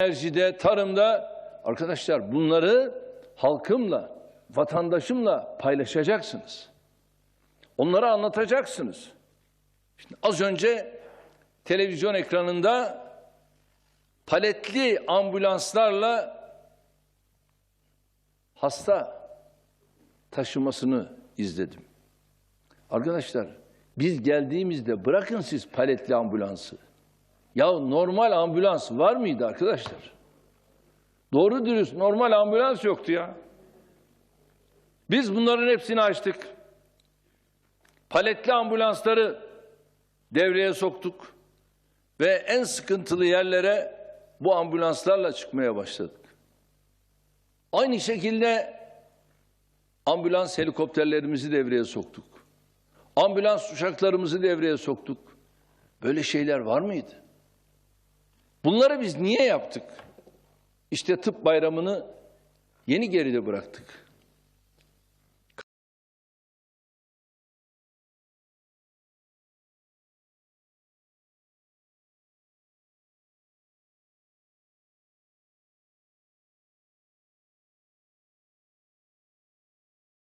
enerjide, tarımda arkadaşlar bunları halkımla, vatandaşımla paylaşacaksınız. Onlara anlatacaksınız. Şimdi az önce televizyon ekranında paletli ambulanslarla hasta taşımasını izledim. Arkadaşlar biz geldiğimizde bırakın siz paletli ambulansı. Ya normal ambulans var mıydı arkadaşlar? Doğru dürüst normal ambulans yoktu ya. Biz bunların hepsini açtık. Paletli ambulansları devreye soktuk ve en sıkıntılı yerlere bu ambulanslarla çıkmaya başladık. Aynı şekilde ambulans helikopterlerimizi devreye soktuk. Ambulans uçaklarımızı devreye soktuk. Böyle şeyler var mıydı? Bunları biz niye yaptık? İşte tıp bayramını yeni geride bıraktık.